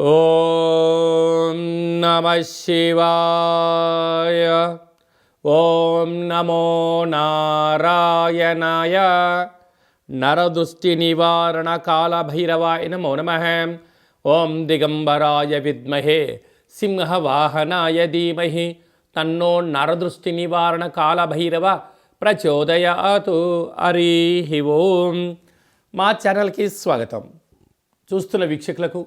ఓం నమ శివాయ. ఓం నమో నారాయణాయ. నరదుష్టి నివారణ కాలభైరవాయ నమో నమ. ఓం దిగంబరాయ విద్మహే. సింహవాహనాయ ధీమహి. తన్నో నరదృష్టి నివారణ కాలభైరవ ప్రచోదయాతు. అరీహి ఓం. మా ఛానల్కి స్వాగతం. చూస్తున్న వీక్షకులకు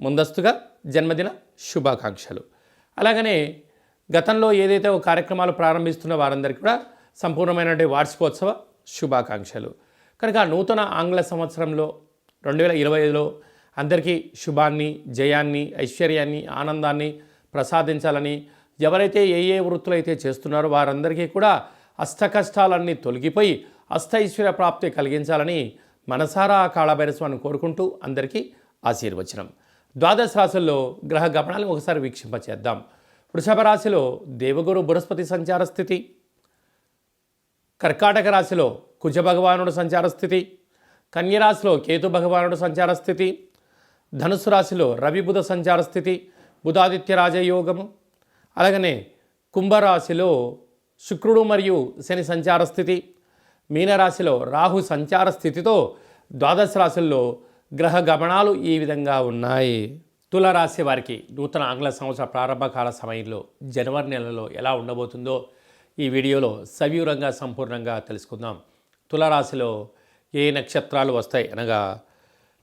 ముందస్తుగా జన్మదిన శుభాకాంక్షలు. అలాగనే గతంలో ఏదైతే ఒక కార్యక్రమాలు ప్రారంభిస్తున్న వారందరికీ కూడా సంపూర్ణమైనటువంటి వార్షికోత్సవ శుభాకాంక్షలు. కనుక నూతన ఆంగ్ల సంవత్సరంలో రెండు వేల ఇరవై ఐదులో అందరికీ శుభాన్ని జయాన్ని ఐశ్వర్యాన్ని ఆనందాన్ని ప్రసాదించాలని ఎవరైతే ఏ ఏ వృత్తులు అయితే చేస్తున్నారో వారందరికీ కూడా అష్టకష్టాలన్నీ తొలగిపోయి అష్టైశ్వర్య ప్రాప్తి కలిగించాలని మనసారా ఆ కాళభైరస్వాన్ని కోరుకుంటూ అందరికీ ఆశీర్వచనం. ద్వాదశ రాశుల్లో గ్రహ గమనాలు ఒకసారి వీక్షింపచేద్దాం. వృషభ రాశిలో దేవగురు బృహస్పతి సంచార స్థితి. కర్కాటక రాశిలో కుజ భగవానుడు సంచార స్థితి. కన్యరాశిలో కేతు భగవానుడు సంచార స్థితి. ధనుసు రాశిలో రవి బుధ సంచార స్థితి. బుధాదిత్య రాజయోగము. అలాగనే కుంభరాశిలో శుక్రుడు మరియు శని సంచార స్థితి. మీనరాశిలో రాహు సంచార స్థితితో ద్వాదశ రాశుల్లో గ్రహ గమనాలు ఈ విధంగా ఉన్నాయి. తులరాశి వారికి నూతన ఆంగ్ల సంవత్సర ప్రారంభకాల సమయంలో జనవరి నెలలో ఎలా ఉండబోతుందో ఈ వీడియోలో సవివరంగా సంపూర్ణంగా తెలుసుకుందాం. తులరాశిలో ఏ నక్షత్రాలు వస్తాయి అనగా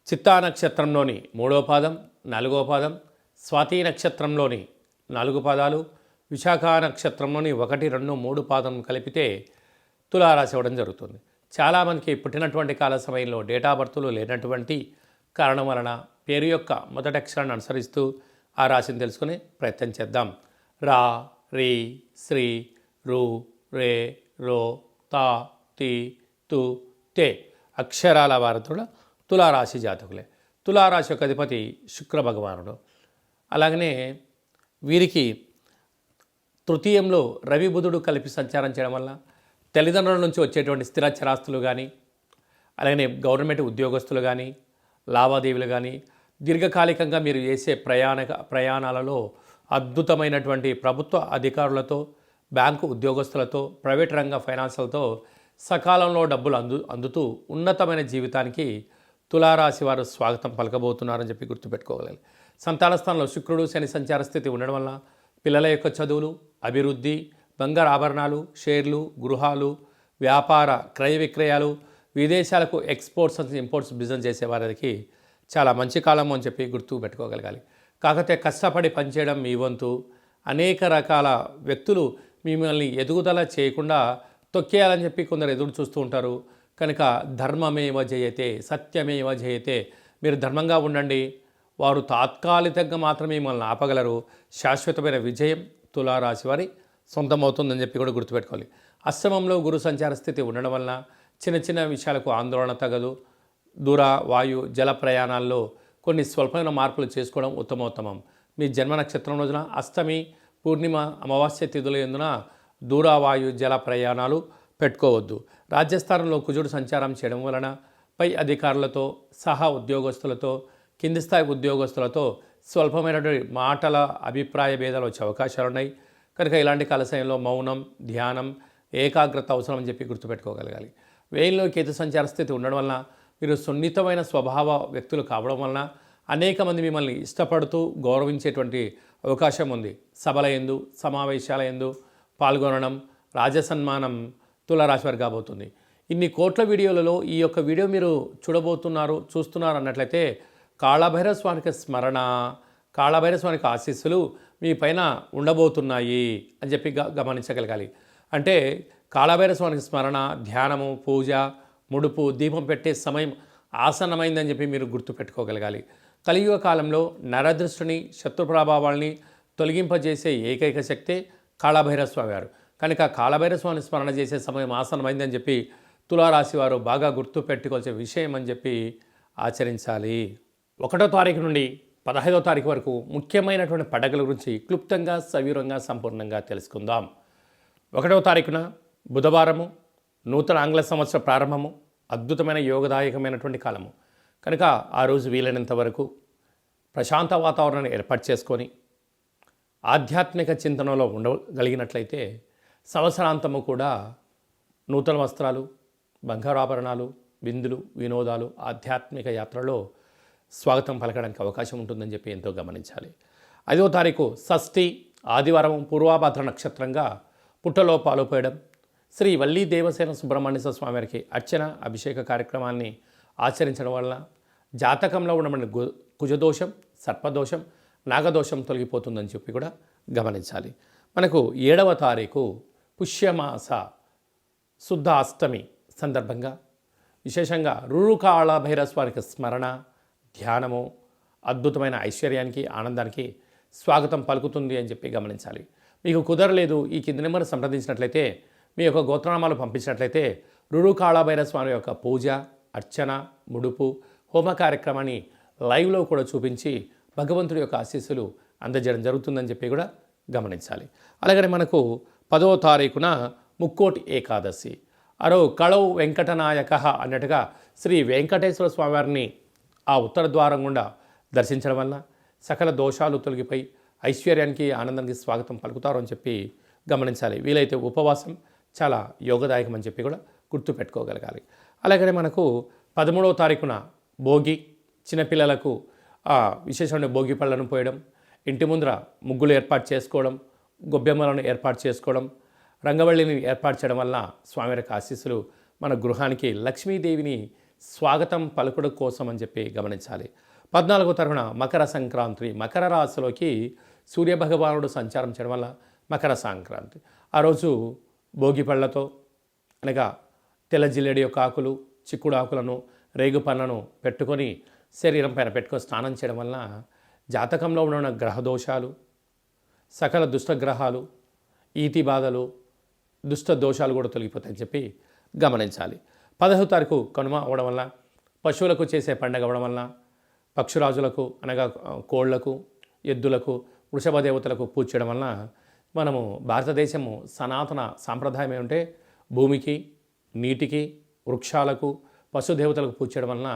చిత్తా నక్షత్రంలోని మూడో పాదం నాలుగో పాదం స్వాతి నక్షత్రంలోని నాలుగు పాదాలు విశాఖ నక్షత్రంలోని ఒకటి రెండు మూడు పాదం కలిపితే తులారాశి ఇవ్వడం జరుగుతుంది. చాలామందికి పుట్టినటువంటి కాల సమయంలో డేటా బర్త్లు లేనటువంటి కారణం వలన పేరు యొక్క మొదటి అక్షరాన్ని అనుసరిస్తూ ఆ రాశిని తెలుసుకునే ప్రయత్నం చేద్దాం. రా రీ శ్రీ రు రే రో తా తి తు తే అక్షరాల వారతుడు తులారాశి జాతకులే. తులారాశి యొక్క అధిపతి శుక్ర భగవానుడు. అలాగనే వీరికి తృతీయంలో రవి బుధుడు కలిపి సంచారం చేయడం వల్ల తల్లిదండ్రుల నుంచి వచ్చేటువంటి స్థిర చరాస్తులు కానీ అలాగనే గవర్నమెంట్ ఉద్యోగస్తులు కానీ లావాదేవీలు కానీ దీర్ఘకాలికంగా మీరు చేసే ప్రయాణ ప్రయాణాలలో అద్భుతమైనటువంటి ప్రభుత్వ అధికారులతో బ్యాంకు ఉద్యోగస్తులతో ప్రైవేట్ రంగ ఫైనాన్స్లతో సకాలంలో డబ్బులు అందు అందుతూ ఉన్నతమైన జీవితానికి తులారాశి వారు స్వాగతం పలకబోతున్నారని చెప్పి గుర్తుపెట్టుకోగలరు సంతాన స్థానంలో శుక్రుడు శని సంచార స్థితి ఉండడం వల్ల పిల్లల యొక్క చదువులు అభివృద్ధి బంగారు ఆభరణాలు షేర్లు గృహాలు వ్యాపార క్రయ విక్రయాలు విదేశాలకు ఎక్స్పోర్ట్స్ అండ్ ఇంపోర్ట్స్ బిజినెస్ చేసే వారికి చాలా మంచి కాలం అని చెప్పి గుర్తు పెట్టుకోగలగాలి. కాకపోతే కష్టపడి పనిచేయడం మీ వంతు. అనేక రకాల వ్యక్తులు మిమ్మల్ని ఎదుగుదల చేయకుండా తొక్కేయాలని చెప్పి కొందరు ఎదురు చూస్తూ ఉంటారు. కనుక ధర్మమేవ జయతే సత్యమేవ జయతే మీరు ధర్మంగా ఉండండి. వారు తాత్కాలికంగా మాత్రమే మిమ్మల్ని ఆపగలరు. శాశ్వతమైన విజయం తులారాశి వారి సొంతమవుతుందని చెప్పి కూడా గుర్తుపెట్టుకోవాలి అష్టమంలో గురు సంచార స్థితి ఉండడం వలన చిన్న చిన్న విషయాలకు ఆందోళన తగదు. దూర వాయు జల ప్రయాణాల్లో కొన్ని స్వల్పమైన మార్పులు చేసుకోవడం ఉత్తమోత్తమం. మీ జన్మ నక్షత్రం రోజున అష్టమి పూర్ణిమ అమావాస్య తిథుల ఎందున దూరావాయు జల ప్రయాణాలు పెట్టుకోవద్దు. రాజ్యస్థానంలో కుజుడు సంచారం చేయడం వలన పై అధికారులతో సహా ఉద్యోగస్తులతో కింది స్థాయి ఉద్యోగస్తులతో స్వల్పమైనటువంటి మాటల అభిప్రాయ భేదాలు వచ్చే అవకాశాలు ఉన్నాయి కనుక ఇలాంటి కాల సమయంలో మౌనం ధ్యానం ఏకాగ్రత అవసరం అని చెప్పి గుర్తుపెట్టుకోగలగాలి. వేయంలో కేతు సంచార స్థితి ఉండడం వలన మీరు సున్నితమైన స్వభావ వ్యక్తులు కావడం వలన అనేక మంది మిమ్మల్ని ఇష్టపడుతూ గౌరవించేటువంటి అవకాశం ఉంది. సభల ఎందు సమావేశాల ఎందు పాల్గొనడం రాజసన్మానం తులారాశి వారు కాబోతుంది. ఇన్ని కోట్ల వీడియోలలో ఈ యొక్క వీడియో మీరు చూడబోతున్నారు చూస్తున్నారు అన్నట్లయితే కాళభైరవ స్వామికి స్మరణ కాళభైరవ స్వామికి ఆశీస్సులు మీ పైన ఉండబోతున్నాయి అని చెప్పి గ- గమనించగలగాలి. అంటే కాళభైరవ స్వామికి స్మరణ ధ్యానము పూజ ముడుపు దీపం పెట్టే సమయం ఆసన్నమైందని చెప్పి మీరు గుర్తుపెట్టుకోగలగాలి. కలియుగ కాలంలో నరదృష్టిని శత్రు ప్రభావాల్ని తొలగింపజేసే ఏకైక శక్తే కాళభైరవ స్వామి వారు కనుక కాళభైరవ స్వామి స్మరణ చేసే సమయం ఆసనమైందని చెప్పి తులారాశి వారు బాగా గుర్తు పెట్టుకోవాల్సిన విషయం అని చెప్పి ఆచరించాలి. ఒకటో తారీఖు నుండి పదహైదో తారీఖు వరకు ముఖ్యమైనటువంటి పండగల గురించి క్లుప్తంగా సవివరంగా సంపూర్ణంగా తెలుసుకుందాం. ఒకటో తారీఖున బుధవారము నూతన ఆంగ్ల సంవత్సర ప్రారంభము అద్భుతమైన యోగదాయకమైనటువంటి కాలము. కనుక ఆ రోజు వీలైనంత వరకు ప్రశాంత వాతావరణాన్ని ఏర్పాటు చేసుకొని ఆధ్యాత్మిక చింతనలో ఉండగలిగినట్లయితే సంవత్సరాంతము కూడా నూతన వస్త్రాలు బంగారు ఆభరణాలు విందులు వినోదాలు ఆధ్యాత్మిక యాత్రలో స్వాగతం పలకడానికి అవకాశం ఉంటుందని చెప్పి ఎంతో గమనించాలి. ఐదో తారీఖు షష్ఠి ఆదివారం పూర్వాభాద్ర నక్షత్రంగా పుట్టలో పాలుపోయడం శ్రీ వల్లీ దేవసేన సుబ్రహ్మణ్య స్వామి వారికి అర్చన అభిషేక కార్యక్రమాన్ని ఆచరించడం వలన జాతకంలో ఉండబడిన గు కుజదోషం సర్పదోషం నాగదోషం తొలగిపోతుందని చెప్పి కూడా గమనించాలి. మనకు ఏడవ తారీఖు పుష్యమాస శుద్ధ అష్టమి సందర్భంగా విశేషంగా రురుకాళ భైరస్వారికి స్మరణ ధ్యానము అద్భుతమైన ఐశ్వర్యానికి ఆనందానికి స్వాగతం పలుకుతుంది అని చెప్పి గమనించాలి. మీకు కుదరలేదు ఈ కింద నెంబర్ సంప్రదించినట్లయితే మీ యొక్క గోత్రనామాలు పంపించినట్లయితే రురుకాళ భైరస్వామి యొక్క పూజ అర్చన ముడుపు హోమ కార్యక్రమాన్ని లైవ్లో కూడా చూపించి భగవంతుడి యొక్క ఆశీస్సులు అందజేయడం జరుగుతుందని చెప్పి కూడా గమనించాలి. అలాగనే మనకు పదవ తారీఖున ముక్కోటి ఏకాదశి. అరో కళౌ వెంకటనాయక అన్నట్టుగా శ్రీ వెంకటేశ్వర స్వామివారిని ఆ ఉత్తర ద్వారం గుండా దర్శించడం వల్ల సకల దోషాలు తొలగిపోయి ఐశ్వర్యానికి ఆనందానికి స్వాగతం పలుకుతారు అని చెప్పి గమనించాలి. వీలైతే ఉపవాసం చాలా యోగదాయకం అని చెప్పి కూడా గుర్తుపెట్టుకోగలగాలి. అలాగనే మనకు పదమూడవ తారీఖున భోగి చిన్నపిల్లలకు ఆ విశేషమైన భోగి పళ్ళను పోయడం ఇంటి ముందర ముగ్గులు ఏర్పాటు చేసుకోవడం గొబ్బెమ్మలను ఏర్పాటు చేసుకోవడం రంగవల్లిని ఏర్పాటు చేయడం వల్ల స్వామివారి ఆశీస్సులు మన గృహానికి లక్ష్మీదేవిని స్వాగతం పలుకుడు కోసం అని చెప్పి గమనించాలి. పద్నాలుగో తరఫున మకర సంక్రాంతి మకర రాశిలోకి సూర్యభగవానుడు సంచారం చేయడం వల్ల మకర సంక్రాంతి. ఆ రోజు భోగి పళ్ళతో అనగా తెల్ల జిల్లేడి యొక్క ఆకులు చిక్కుడు ఆకులను రేగు పళ్ళను పెట్టుకొని శరీరం పైన పెట్టుకొని స్నానం చేయడం వలన జాతకంలో ఉన్న గ్రహ దోషాలు సకల దుష్టగ్రహాలు ఈతి బాధలు దుష్ట దోషాలు కూడా తొలగిపోతాయని చెప్పి గమనించాలి. పదహో తారీఖు కనుమ అవ్వడం వల్ల పశువులకు చేసే పండగ అవ్వడం వల్ల పక్షురాజులకు అనగా కోళ్ళకు ఎద్దులకు వృషభ దేవతలకు పూజ చేయడం వలన మనము భారతదేశము సనాతన సాంప్రదాయం ఏమంటే భూమికి నీటికి వృక్షాలకు పశుదేవతలకు పూజ చేయడం వలన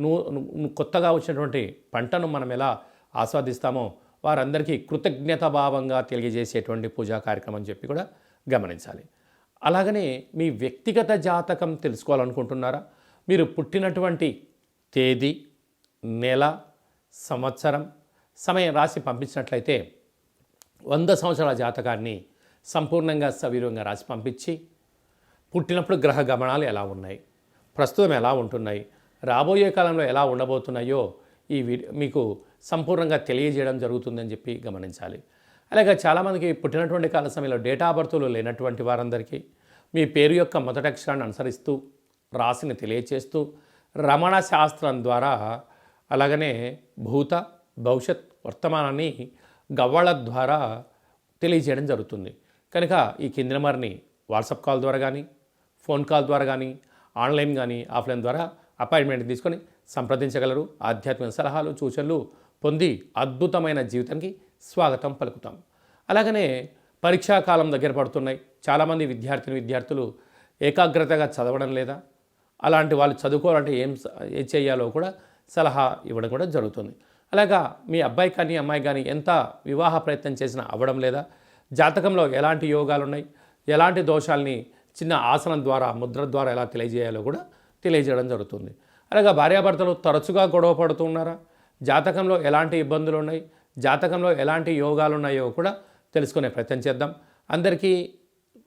నువ్వు కొత్తగా వచ్చినటువంటి పంటను మనం ఎలా ఆస్వాదిస్తామో వారందరికీ కృతజ్ఞత భావంగా తెలియజేసేటువంటి పూజా కార్యక్రమం అని చెప్పి కూడా గమనించాలి. అలాగనే మీ వ్యక్తిగత జాతకం తెలుసుకోవాలనుకుంటున్నారా? మీరు పుట్టినటువంటి తేదీ నెల సంవత్సరం సమయం రాసి పంపించినట్లయితే వంద సంవత్సరాల జాతకాన్ని సంపూర్ణంగా సవిరంగా రాసి పంపించి పుట్టినప్పుడు గ్రహ గమనాలు ఎలా ఉన్నాయి ప్రస్తుతం ఎలా ఉంటున్నాయి రాబోయే కాలంలో ఎలా ఉండబోతున్నాయో ఈ మీకు సంపూర్ణంగా తెలియజేయడం జరుగుతుందని చెప్పి గమనించాలి. అలాగే చాలామందికి పుట్టినటువంటి కాల సమయంలో డేటా బర్తులు లేనటువంటి వారందరికీ మీ పేరు యొక్క మొదటి అక్షరాన్ని అనుసరిస్తూ రాశిని తెలియచేస్తూ రమణ శాస్త్రం ద్వారా అలాగనే భూత భవిష్యత్ వర్తమానాన్ని గవ్వాళ్ళ ద్వారా తెలియజేయడం జరుగుతుంది. కనుక ఈ కింది నెంబర్ని వాట్సాప్ కాల్ ద్వారా కానీ ఫోన్ కాల్ ద్వారా కానీ ఆన్లైన్ కానీ ఆఫ్లైన్ ద్వారా అపాయింట్మెంట్ తీసుకొని సంప్రదించగలరు. ఆధ్యాత్మిక సలహాలు సూచనలు పొంది అద్భుతమైన జీవితానికి స్వాగతం పలుకుతాం. అలాగనే పరీక్షా కాలం దగ్గర పడుతున్నాయి. చాలామంది విద్యార్థిని విద్యార్థులు ఏకాగ్రతగా చదవడం లేదా అలాంటి వాళ్ళు చదువుకోవాలంటే ఏం ఏం చేయాలో కూడా సలహా ఇవ్వడం కూడా జరుగుతుంది. అలాగా మీ అబ్బాయి కానీ అమ్మాయి కానీ ఎంత వివాహ ప్రయత్నం చేసినా అవ్వడం లేదా? జాతకంలో ఎలాంటి యోగాలు ఉన్నాయి ఎలాంటి దోషాల్ని చిన్న ఆసనం ద్వారా ముద్ర ద్వారా ఎలా తెలియజేయాలో కూడా తెలియజేయడం జరుగుతుంది. అలాగా భార్యాభర్తలు తరచుగా గొడవ పడుతూ ఉన్నారా? జాతకంలో ఎలాంటి ఇబ్బందులు ఉన్నాయి జాతకంలో ఎలాంటి యోగాలు ఉన్నాయో కూడా తెలుసుకునే ప్రయత్నం చేద్దాం. అందరికీ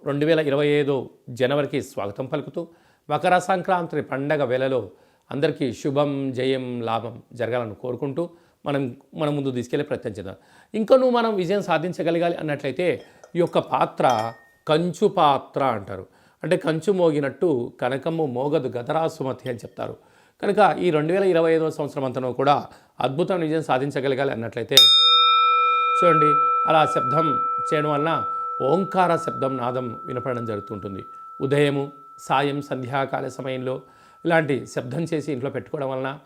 రెండు వేల ఇరవై ఐదు జనవరికి స్వాగతం పలుకుతూ మకర సంక్రాంతి పండగ వేళలో అందరికీ శుభం జయం లాభం జరగాలని కోరుకుంటూ మనం మన ముందు తీసుకెళ్ళే ప్రయత్నం చేద్దాం. ఇంకా నువ్వు మనం విజయం సాధించగలగాలి అన్నట్లయితే ఈ యొక్క పాత్ర కంచు పాత్ర అంటారు. అంటే కంచు మోగినట్టు కనకము మోగదు గదరా సుమతి అని చెప్తారు. కనుక ఈ రెండు వేల ఇరవై ఐదవ సంవత్సరం అంతనూ కూడా అద్భుతమైన విజయం సాధించగలగాలి అన్నట్లయితే చూడండి అలా శబ్దం చేయడం వలన ఓంకార శబ్దం నాదం వినపడడం జరుగుతుంటుంది. ఉదయము సాయం సంధ్యాకాల సమయంలో ఇలాంటి శబ్దం చేసి ఇంట్లో పెట్టుకోవడం వలన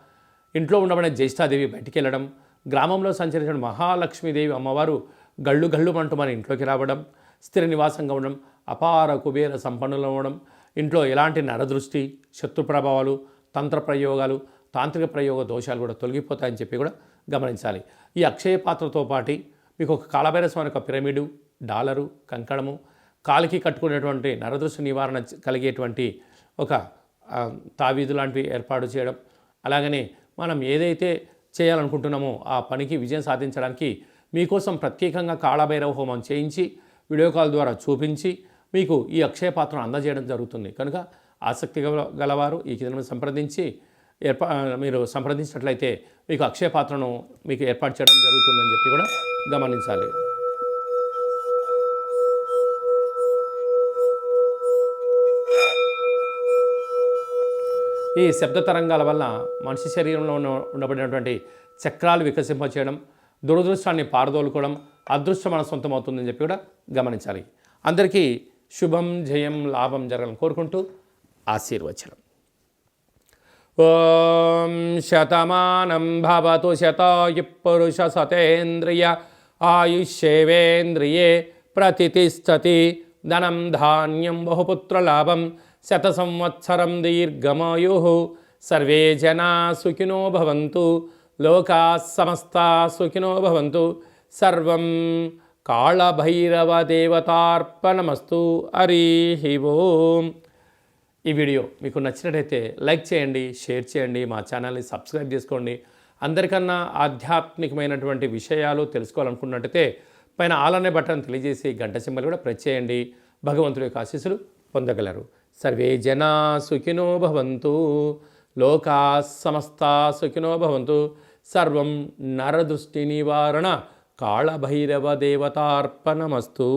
ఇంట్లో ఉండబడే జ్యేష్ఠాదేవి బయటికి వెళ్ళడం గ్రామంలో సంచరించిన మహాలక్ష్మీదేవి అమ్మవారు గళ్ళు గళ్ళు అంటూ మన ఇంట్లోకి రావడం స్థిర నివాసంగా ఉండడం అపార కుబేర సంపన్నులు అవ్వడం ఇంట్లో ఎలాంటి నరదృష్టి శత్రు ప్రభావాలు తంత్ర ప్రయోగాలు తాంత్రిక ప్రయోగ దోషాలు కూడా తొలగిపోతాయని చెప్పి కూడా గమనించాలి. ఈ అక్షయ పాత్రతో పాటి మీకు ఒక కాలభైరస్వామి యొక్క ఒక పిరమిడు డాలరు కంకణము కాలికి కట్టుకునేటువంటి నరదృష్టి నివారణ కలిగేటువంటి ఒక తావీదు లాంటివి ఏర్పాటు చేయడం అలాగనే మనం ఏదైతే చేయాలనుకుంటున్నామో ఆ పనికి విజయం సాధించడానికి మీకోసం ప్రత్యేకంగా కాళభైరవ హోమం చేయించి వీడియో కాల్ ద్వారా చూపించి మీకు ఈ అక్షయ పాత్రను అందజేయడం జరుగుతుంది. కనుక ఆసక్తి గల గలవారు ఈ కింద సంప్రదించి ఏర్పా మీరు సంప్రదించినట్లయితే మీకు అక్షయ పాత్రను మీకు ఏర్పాటు చేయడం జరుగుతుందని చెప్పి కూడా గమనించాలి. ఈ శబ్ద తరంగాల వల్ల మనిషి శరీరంలో ఉన్న ఉండబడినటువంటి చక్రాలు వికసింపచేయడం దురదృష్టాన్ని పారదోలుకోవడం అదృష్టం మన సొంతం అవుతుందని చెప్పి కూడా గమనించాలి. అందరికీ శుభం జయం లాభం జరగాలని కోరుకుంటూ ఆశీర్వచనం. ఓం శతమానం భవతు శతాయు పురుష సతేంద్రియ ఆయుష్యేవేంద్రియే ప్రతిష్టతి ధనం ధాన్యం బహుపుత్రలాభం శత సంవత్సరం దీర్ఘమాయు. సర్వే జనా సుఖినో భవంతు. లోకా సమస్తా సుఖినో భవంతు. సర్వం కాళభైరవ దేవతార్పణమస్తు హరి ఓం. ఈ వీడియో మీకు నచ్చినట్టయితే లైక్ చేయండి షేర్ చేయండి మా ఛానల్ని సబ్స్క్రైబ్ చేసుకోండి. అందరికన్నా ఆధ్యాత్మికమైనటువంటి విషయాలు తెలుసుకోవాలనుకున్నట్టయితే పైన ఆల్ అనే బటన్ తెలియజేసి గంట సింబల్ కూడా ప్రెస్ చేయండి. భగవంతుడి యొక్క ఆశీస్సులు పొందగలరు. సర్వే జనా సుఖినో భవంతు లోకా సమస్త సుఖినో భవంతు. సర్వం నరదృష్టి నివారణ కాళభైరవ దేవతార్పణమస్తు.